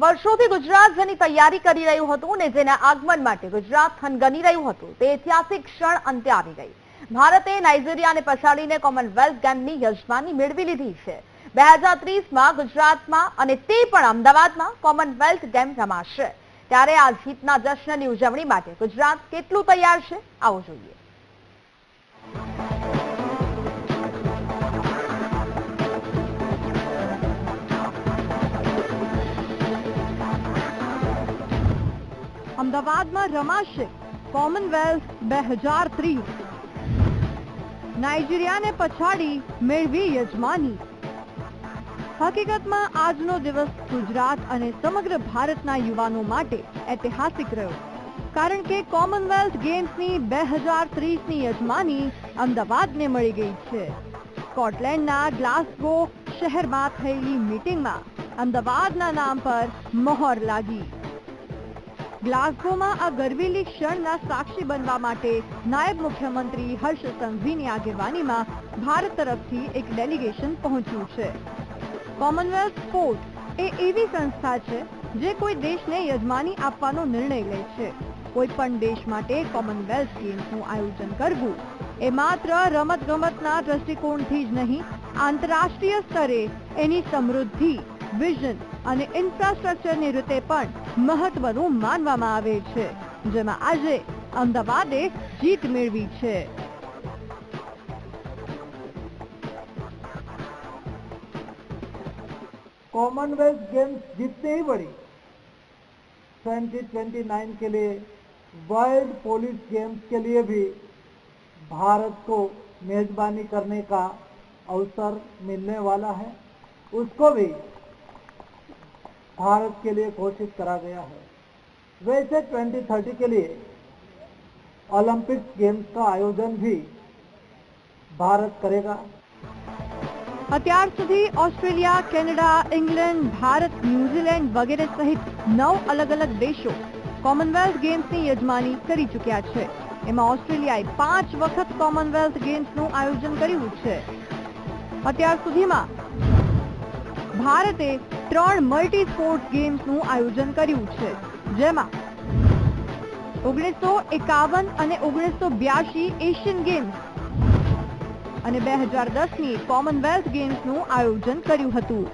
વર્ષોથી ગુજરાત જેની તૈયારી કરી રહ્યું હતું ને જેના આગમન માટે ગુજરાત થનગની રહ્યું હતું, તે ઐતિહાસિક ક્ષણ અંતે આવી ગઈ. ભારતે નાઇજીરિયાને પછાડીને કોમનવેલ્થ ગેમની યજમાની મેળવી લીધી છે. બે હજાર ત્રીસમાં ગુજરાતમાં અને તે પણ અમદાવાદમાં કોમનવેલ્થ ગેમ રમાશે. ત્યારે આ જીતના જશ્નની ઉજવણી માટે ગુજરાત કેટલું તૈયાર છે, આવો જોઈએ. અમદાવાદમાં રમાશે કોમનવેલ્થ બે હજાર ત્રીસ. નાઇજીરિયાને પછાડી મેળવી યજમાની. હકીકતમાં આજનો દિવસ ગુજરાત અને સમગ્ર ભારતના યુવાનો માટે ઐતિહાસિક રહ્યો. કારણ કે કોમનવેલ્થ ગેમ્સની બે હજાર ત્રીસની યજમાની અમદાવાદને મળી ગઈ છે. સ્કોટલેન્ડના ગ્લાસગો શહેરમાં થયેલી મીટિંગમાં અમદાવાદના નામ પર મહોર લાગી. ગ્લાસગોમાં આ ગરવીલી ક્ષણના સાક્ષી બનવા માટે નાયબ મુખ્યમંત્રી હર્ષ સંઘવીની આગેવાનીમાં ભારત તરફથી એક ડેલિગેશન પહોંચ્યું છે. કોમનવેલ્થ સ્પોર્ટ એ એવી સંસ્થા છે જે કોઈ દેશને યજમાની આપવાનો નિર્ણય લે છે. કોઈ પણ દેશ માટે કોમનવેલ્થ ગેમ્સનું આયોજન કરવું એ માત્ર રમત ગમતના દ્રષ્ટિકોણથી જ નહીં, આંતરરાષ્ટ્રીય સ્તરે એની સમૃદ્ધિ વિઝન અને ઇન્ફ્રાસ્ટ્રક્ચરની રીતે પણ મહત્વનું માનવામાં આવે છે જેમાં આજે અમદાવાદે જીત મેળવી છે कॉमनवेल्थ गेम्स जितनी ही बड़ी 2029 के लिए वर्ल्ड पुलिस गेम्स के लिए भी भारत को मेजबानी करने का अवसर मिलने वाला है उसको भी भारत के लिए घोषित करा गया है वैसे 2030 के लिए ओलंपिक्स गेम्स का आयोजन भी भारत करेगा અત્યાર સુધી Australia Canada England Bharat New Zealand વગેરે સહિત નવ અલગ અલગ દેશો કોમનવેલ્થ ગેમ્સની યજમાની કરી ચૂક્યા છે એમાં ઓસ્ટ્રેલિયાએ પાંચ વખત કોમનવેલ્થ ગેમ્સનું આયોજન કર્યું છે અત્યાર સુધીમાં ભારતે ત્રણ મલ્ટી સ્પોર્ટ્સ ગેમ્સનું આયોજન કર્યું છે, જેમાં ઓગણીસો એકાવન અને ઓગણીસો બ્યાસી એશિયન ગેમ્સ અને બે હજાર દસની કોમનવેલ્થ ગેમ્સનું આયોજન કર્યું હતું.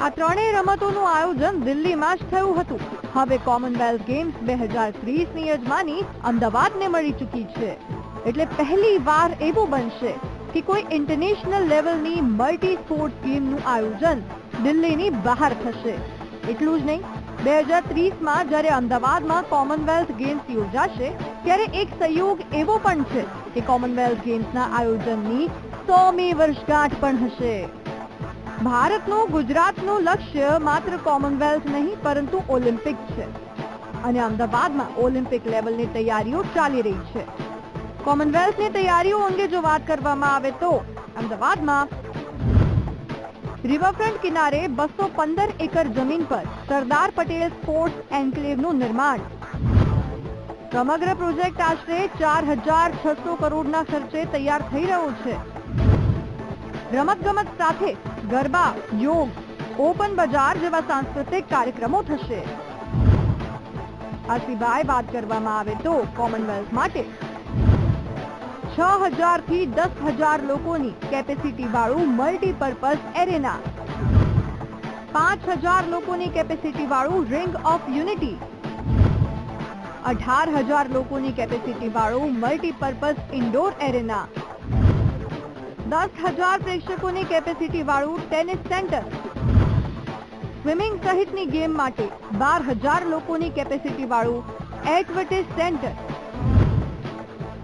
આ ત્રણેય રમતોનું આયોજન દિલ્હીમાં જ થયું હતું. હવે કોમનવેલ્થ ગેમ્સ બે હજાર ત્રીસની યજમાની અમદાવાદને મળી ચૂકી છે. એટલે પહેલી વાર એવું બનશે કે કોઈ ઇન્ટરનેશનલ લેવલની મલ્ટી સ્પોર્ટ્સ ગેમનું આયોજન દિલ્હીની બહાર થશે. એટલું જ નહીં, બે હજાર ત્રીસમાં જ્યારે અમદાવાદમાં કોમનવેલ્થ ગેમ્સ યોજાશે, ત્યારે એક સંયોગ એવો પણ છે કે કોમનવેલ્થ ગેમ્સના આયોજનની સોમી વર્ષગાંઠ પણ હશે. ભારતનું, ગુજરાતનું લક્ષ્ય માત્ર કોમનવેલ્થ નહીં, પરંતુ ઓલિમ્પિક છે. અને અમદાવાદમાં ઓલિમ્પિક લેવલની તૈયારીઓ ચાલી રહી છે. કોમનવેલ્થની તૈયારીઓ અંગે જો વાત કરવામાં આવે તો અમદાવાદમાં રિવરફ્રન્ટ કિનારે બસો પંદર એકર જમીન પર સરદાર પટેલ સ્પોર્ટ્સ એન્કલેવનું નિર્માણ. સમગ્ર પ્રોજેક્ટ આશરે ચાર હજાર છસો કરોડના ખર્ચે તૈયાર થઈ રહ્યો છે. રમતગમત સાથે ગરબા, યોગ, ઓપન બજાર જેવા સાંસ્કૃતિક કાર્યક્રમો થશે. આ સિવાય વાત કરવામાં આવે તો કોમનવેલ્થ માટે છ હજારથી દસ હજાર લોકોની કેપેસિટી વાળું મલ્ટીપર્પઝ એરેના પાંચ હજાર લોકોની કેપેસિટી વાળું રિંગ ઓફ યુનિટી અઢાર હજાર લોકોની કેપેસિટી વાળું મલ્ટીપર્પઝ ઇન્ડોર એરેના દસ હજાર પ્રેક્ષકોની કેપેસિટી વાળું ટેનિસ સેન્ટર સ્વિમિંગ સહિતની ગેમ માટે બાર હજાર લોકોની કેપેસિટી વાળું એક્વિટીઝ સેન્ટર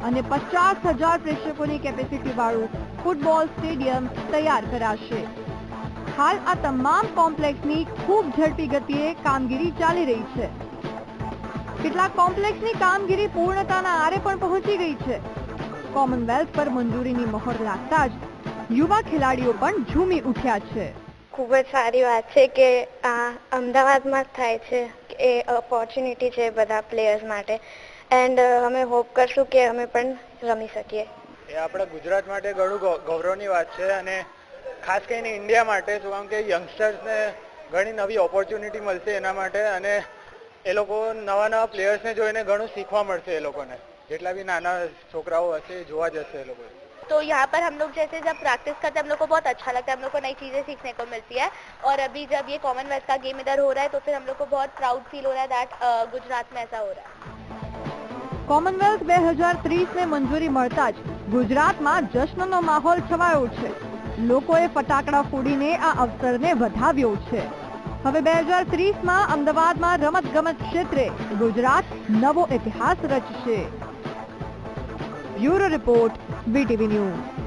અને પચાસ હજાર પ્રેક્ષકોની કેપેસિટી વાળું ફૂટબોલ સ્ટેડિયમ તૈયાર કરાશે. હાલ આ તમામ કોમ્પ્લેક્સની ખૂબ ઝડપી ગતિએ કામગીરી ચાલી રહી છે. કેટલાક કોમ્પ્લેક્સની કામગીરી પૂર્ણતાના આરે પણ પહોંચી ગઈ છે. કોમનવેલ્થ પર મંજૂરીની મહોર લાગતા જ યુવા ખેલાડીઓ પણ ઝૂમી ઉઠ્યા છે. ખૂબ જ સારી વાત છે કે આ અમદાવાદમાં જ થાય છે એ ઓપોર્ચ્યુનિટી છે બધા પ્લેયર્સ માટે. એન્ડ અમે હોપ કરશું કે અમે પણ રમી શકીએ એ આપણા ગુજરાત માટે ઘણું ગૌ- ગૌરવની વાત છે અને ખાસ કરીને ઇન્ડિયા માટે શું કામ કે યંગસ્ટર્સને ઘણી નવી ઓપોર્ચ્યુનિટી મળશે એના માટે અને એ લોકો નવા નવા પ્લેયર્સને જોઈને ઘણું શીખવા મળશે એ લોકોને જેટલા બી નાના છોકરાઓ હશે એ જોવા જશે એ લોકો तो यहाँ पर हम लोग जैसे जब प्रैक्टिस करते हैं हम लोग को बहुत अच्छा लगता है हम लोग को नई चीज़ें सीखने को मिलती है और अभी जब ये कॉमनवेल्थ का गेम इधर हो रहा है तो फिर हम लोग को बहुत प्राउड फील हो रहा है दैट गुजरात में ऐसा हो रहा है કોમનવેલ્થ બે હજાર ત્રીસને મંજૂરી મળતા જ ગુજરાતમાં જશ્નનો માહોલ છવાયો છે. લોકોએ ફટાકડા ફોડીને આ અવસરને વધાવ્યો છે. હવે બે હજાર ત્રીસમાં અમદાવાદમાં રમતગમત ક્ષેત્રે ગુજરાત નવો ઇતિહાસ રચશે. Bureau report, VTV news.